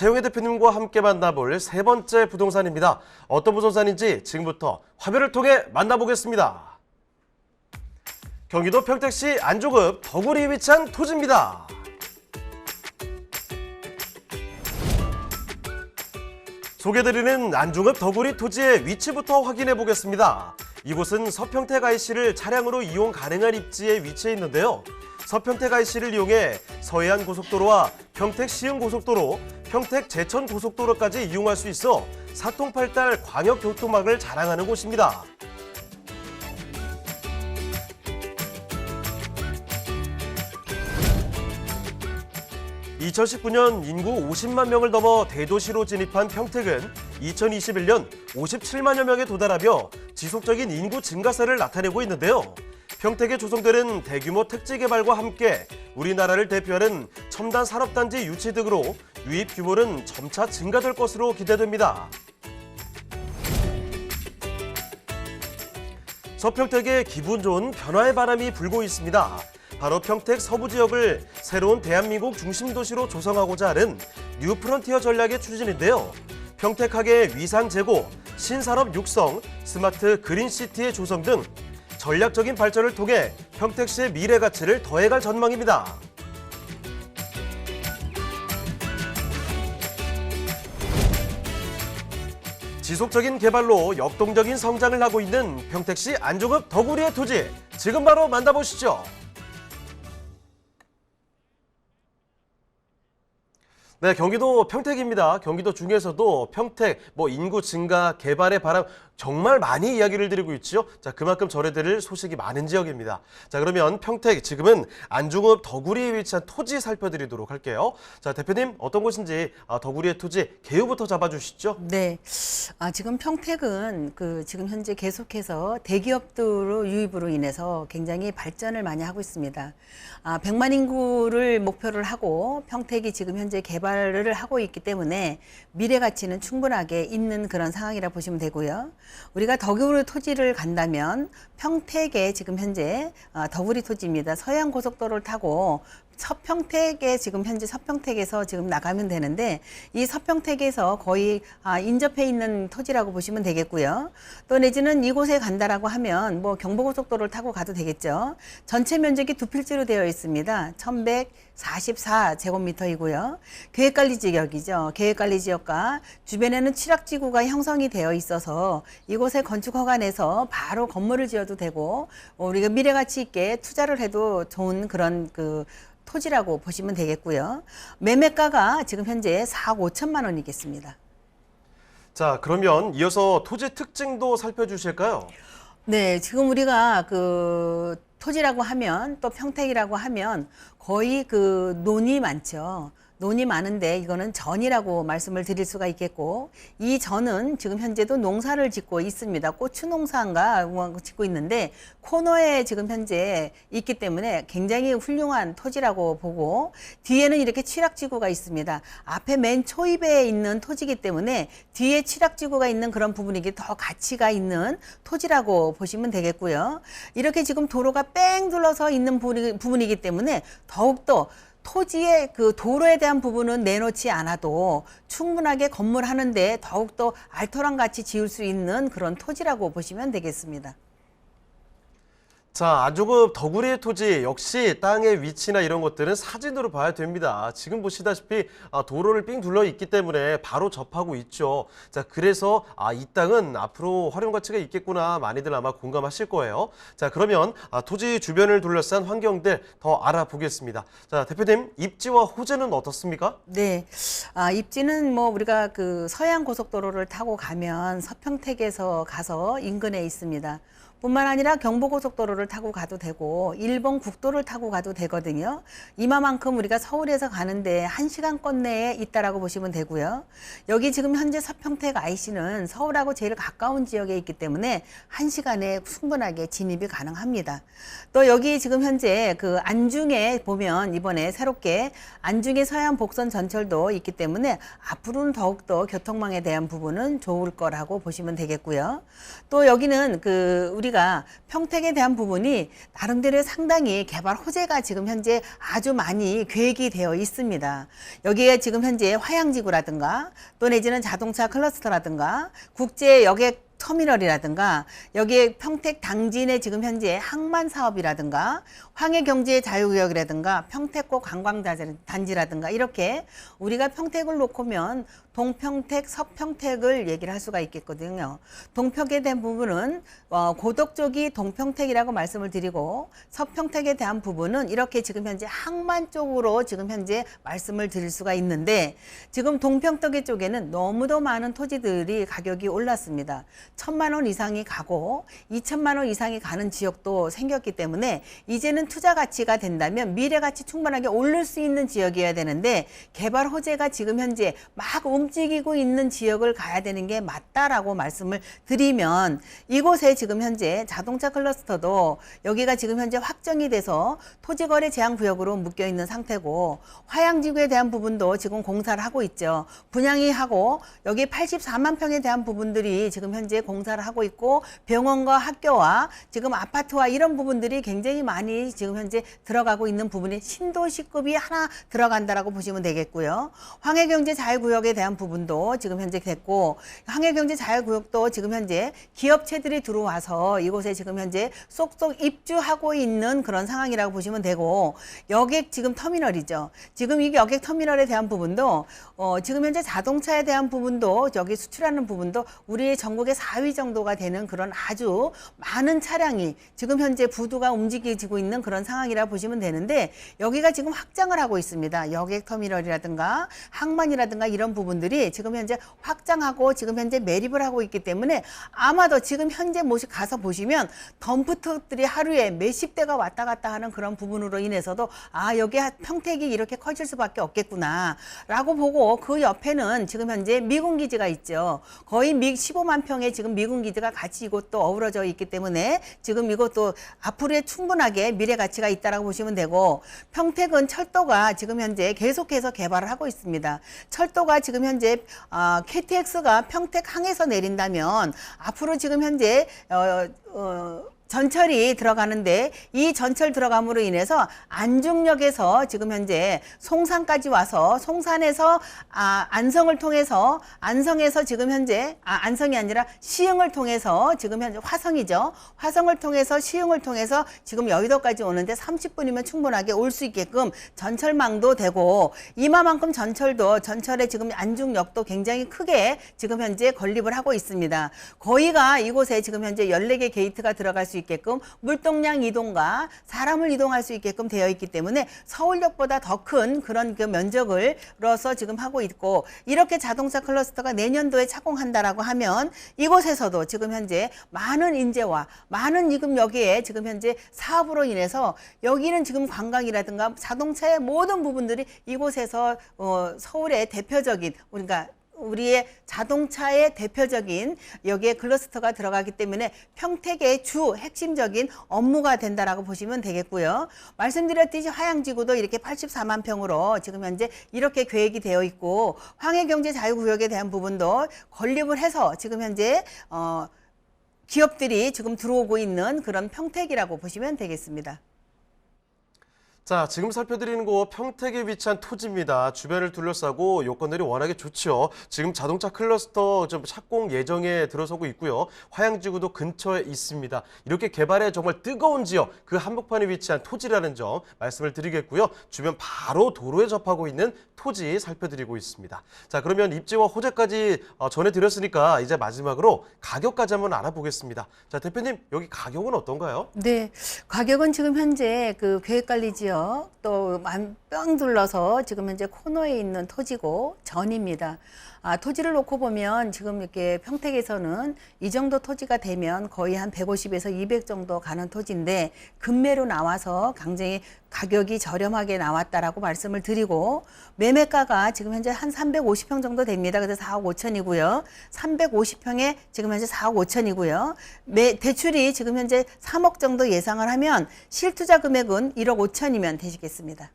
최영희 대표님과 함께 만나볼 세 번째 부동산입니다. 어떤 부동산인지 지금부터 화면을 통해 만나보겠습니다. 경기도 평택시 안조급 덕우리에 위치한 토지입니다. 소개드리는 안중읍 덕우리 토지의 위치부터 확인해 보겠습니다. 이곳은 서평택 IC를 차량으로 이용 가능한 입지에 위치해 있는데요. 서평택 IC를 이용해 서해안 고속도로와 평택 시흥 고속도로, 평택 제천 고속도로까지 이용할 수 있어 사통팔달 광역교통망을 자랑하는 곳입니다. 2019년 인구 50만 명을 넘어 대도시로 진입한 평택은 2021년 57만여 명에 도달하며 지속적인 인구 증가세를 나타내고 있는데요. 평택에 조성되는 대규모 택지 개발과 함께 우리나라를 대표하는 첨단 산업단지 유치 등으로 유입 규모는 점차 증가될 것으로 기대됩니다. 서평택에 기분 좋은 변화의 바람이 불고 있습니다. 바로 평택 서부 지역을 새로운 대한민국 중심 도시로 조성하고자 하는 뉴 프론티어 전략의 추진인데요. 평택학의 위상 제고, 신산업 육성, 스마트 그린시티의 조성 등 전략적인 발전을 통해 평택시의 미래 가치를 더해갈 전망입니다. 지속적인 개발로 역동적인 성장을 하고 있는 평택시 안종읍 덕우리의 토지 지금 바로 만나보시죠. 네, 경기도 평택입니다. 경기도 중에서도 평택, 뭐 인구 증가, 개발의 바람 정말 많이 이야기를 드리고 있지요. 자, 그만큼 전해드릴 소식이 많은 지역입니다. 자, 그러면 평택 지금은 안중읍 덕우리에 위치한 토지 살펴드리도록 할게요. 자, 대표님 어떤 곳인지 아, 덕우리의 토지 개요부터 잡아주시죠. 네. 아, 지금 평택은 그 지금 현재 계속해서 대기업들로 유입으로 인해서 굉장히 발전을 많이 하고 있습니다. 아, 100만 인구를 목표를 하고 평택이 지금 현재 개발 을 하고 있기 때문에 미래 가치는 충분하게 있는 그런 상황이라 보시면 되고요. 우리가 덕우리 토지를 간다면 평택에 지금 현재 어, 덕우리 토지입니다. 서해안 고속도로를 타고 서평택에 지금 현재 서평택에서 지금 나가면 되는데 이 서평택에서 거의 아, 인접해 있는 토지라고 보시면 되겠고요. 또 내지는 이곳에 간다라고 하면 뭐 경부고속도로를 타고 가도 되겠죠. 전체 면적이 두 필지로 되어 있습니다. 1144 제곱미터이고요. 계획관리 지역이죠. 계획관리 지역과 주변에는 취락지구가 형성이 되어 있어서 이곳에 건축 허가 내서 바로 건물을 지어도 되고 어, 우리가 미래 가치 있게 투자를 해도 좋은 그런 그 토지라고 보시면 되겠고요. 매매가가 지금 현재 4억 5천만 원이겠습니다. 자, 그러면 이어서 토지 특징도 살펴주실까요? 네, 지금 우리가 그 토지라고 하면 또 평택이라고 하면 거의 그 논이 많죠. 논이 많은데 이거는 전이라고 말씀을 드릴 수가 있겠고 이 전은 지금 현재도 농사를 짓고 있습니다. 고추 농사인가 뭐 짓고 있는데 코너에 지금 현재 있기 때문에 굉장히 훌륭한 토지라고 보고 뒤에는 이렇게 취락지구가 있습니다. 앞에 맨 초입에 있는 토지이기 때문에 뒤에 취락지구가 있는 그런 부분이기 더 가치가 있는 토지라고 보시면 되겠고요. 이렇게 지금 도로가 뺑 둘러서 있는 부분이- 부분이기 때문에 더욱더 토지의 그 도로에 대한 부분은 내놓지 않아도 충분하게 건물 하는데 더욱더 알토란 같이 지을 수 있는 그런 토지라고 보시면 되겠습니다. 자, 안조급 덕우리의 토지 역시 땅의 위치나 이런 것들은 사진으로 봐야 됩니다. 지금 보시다시피 아, 도로를 삥 둘러 있기 때문에 바로 접하고 있죠. 자, 그래서 아, 이 땅은 앞으로 활용 가치가 있겠구나 많이들 아마 공감하실 거예요. 자, 그러면 아, 토지 주변을 둘러싼 환경들 더 알아보겠습니다. 자, 대표님 입지와 호재는 어떻습니까? 네. 아, 입지는 뭐 우리가 그 서해안 고속도로를 타고 가면 서평택에서 가서 인근에 있습니다. 뿐만 아니라 경부고속도로를 타고 가도 되고 일본 국도를 타고 가도 되거든요. 이마만큼 우리가 서울에서 가는데 한시간권 내에 있다라고 보시면 되고요. 여기 지금 현재 서평택 IC는 서울하고 제일 가까운 지역에 있기 때문에 한시간에 충분하게 진입이 가능합니다. 또 여기 지금 현재 그 안중에 보면 이번에 새롭게 안중에 서해안 복선 전철도 있기 때문에 앞으로는 더욱더 교통망에 대한 부분은 좋을 거라고 보시면 되겠고요. 또 여기는 그 우리가 여기가 평택에 대한 부분이 나름대로 상당히 개발 호재가 지금 현재 아주 많이 계획이 되어 있습니다. 여기에 지금 현재 화양지구라든가 또 내지는 자동차 클러스터라든가 국제 여객 터미널이라든가 여기에 평택 당진의 지금 현재 항만 사업이라든가 황해 경제 자유구역이라든가 평택고 관광단지라든가 이렇게 우리가 평택을 놓고면 동평택, 서평택을 얘기를 할 수가 있겠거든요. 동평에 대한 부분은 어, 고덕 쪽이 동평택이라고 말씀을 드리고 서평택에 대한 부분은 이렇게 지금 현재 항만 쪽으로 지금 현재 말씀을 드릴 수가 있는데 지금 동평택 쪽에는 너무도 많은 토지들이 가격이 올랐습니다. 천만 원 이상이 가고 이천만 원 이상이 가는 지역도 생겼기 때문에 이제는 투자 가치가 된다면 미래 가치 충분하게 오를 수 있는 지역이어야 되는데 개발 호재가 지금 현재 막 움직이고 있는 지역을 가야 되는 게 맞다라고 말씀을 드리면 이곳에 지금 현재 자동차 클러스터도 여기가 지금 현재 확정이 돼서 토지거래 제한 구역으로 묶여 있는 상태고 화양지구에 대한 부분도 지금 공사를 하고 있죠. 분양이 하고 여기 84만 평에 대한 부분들이 지금 현재 공사를 하고 있고 병원과 학교와 지금 아파트와 이런 부분들이 굉장히 많이 지금 현재 들어가고 있는 부분이 신도시급이 하나 들어간다라고 보시면 되겠고요. 황해경제 자유구역에 대한 부분도 지금 현재 됐고 황해경제 자유구역도 지금 현재 기업체들이 들어와서 이곳에 지금 현재 쏙쏙 입주하고 있는 그런 상황이라고 보시면 되고 여객 지금 터미널이죠. 지금 이 여객 터미널에 대한 부분도 어, 지금 현재 자동차에 대한 부분도 여기 수출하는 부분도 우리 전국의 4위 정도가 되는 그런 아주 많은 차량이 지금 현재 부두가 움직이고 있는 그런 상황이라 보시면 되는데 여기가 지금 확장을 하고 있습니다. 여객 터미널이라든가 항만이라든가 이런 부분들이 지금 현재 확장하고 지금 현재 매립을 하고 있기 때문에 아마도 지금 현재 모시 가서 보시면 덤프트럭들이 하루에 몇십 대가 왔다 갔다 하는 그런 부분으로 인해서도 아 여기 평택이 이렇게 커질 수밖에 없겠구나 라고 보고 그 옆에는 지금 현재 미군 기지가 있죠. 거의 미 15만 평의 지금 미군 기지가 같이 이곳도 어우러져 있기 때문에 지금 이것도 앞으로의 충분하게 미래 가치가 있다라고 보시면 되고 평택은 철도가 지금 현재 계속해서 개발을 하고 있습니다. 철도가 지금 현재 어, KTX가 평택 항에서 내린다면 앞으로 지금 현재 어, 어, 전철이 들어가는데 이 전철 들어감으로 인해서 안중역에서 지금 현재 송산까지 와서 송산에서 아, 안성을 통해서 안성에서 지금 현재 아, 안성이 아니라 시흥을 통해서 지금 현재 화성이죠. 화성을 통해서 시흥을 통해서 지금 여의도까지 오는데 30분이면 충분하게 올 수 있게끔 전철망도 되고 이마만큼 전철도 전철에 지금 안중역도 굉장히 크게 지금 현재 건립을 하고 있습니다. 거의가 이곳에 지금 현재 14개 게이트가 들어갈 수 있게끔 물동량 이동과 사람을 이동할 수 있게끔 되어 있기 때문에 서울역보다 더 큰 그런 그 면적을로서 지금 하고 있고 이렇게 자동차 클러스터가 내년도에 착공한다라고 하면 이곳에서도 지금 현재 많은 인재와 많은 지금 여기에 지금 현재 사업으로 인해서 여기는 지금 관광이라든가 자동차의 모든 부분들이 이곳에서 어, 서울의 대표적인 우리가 우리의 자동차의 대표적인 여기에 클러스터가 들어가기 때문에 평택의 주 핵심적인 업무가 된다라고 보시면 되겠고요. 말씀드렸듯이 화양지구도 이렇게 84만 평으로 지금 현재 이렇게 계획이 되어 있고 황해경제 자유구역에 대한 부분도 건립을 해서 지금 현재 어, 기업들이 지금 들어오고 있는 그런 평택이라고 보시면 되겠습니다. 자, 지금 살펴드리는 곳 평택에 위치한 토지입니다. 주변을 둘러싸고 요건들이 워낙에 좋죠. 지금 자동차 클러스터 좀 착공 예정에 들어서고 있고요. 화양지구도 근처에 있습니다. 이렇게 개발에 정말 뜨거운 지역, 그 한복판에 위치한 토지라는 점 말씀을 드리겠고요. 주변 바로 도로에 접하고 있는 토지 살펴드리고 있습니다. 자, 그러면 입지와 호재까지 어, 전해드렸으니까 이제 마지막으로 가격까지 한번 알아보겠습니다. 자, 대표님 여기 가격은 어떤가요? 네, 가격은 지금 현재 그 계획관리 지역 또満둘러서 지금 현재 코너에 있는 토지고 전입니다. 아, 토지를 놓고 보면 지금 이렇게 평택에서는 이 정도 토지가 되면 거의 한 150에서 200 정도 가는 토지인데 금매로 나와서 굉장히 가격이 저렴하게 나왔다라고 말씀을 드리고 매매가가 지금 현재 한 350평 정도 됩니다. 그래서 4억 5천이고요. 350평에 지금 현재 4억 5천이고요. 매 대출이 지금 현재 3억 정도 예상을 하면 실투자 금액은 1억 5천이면 되시겠습니다.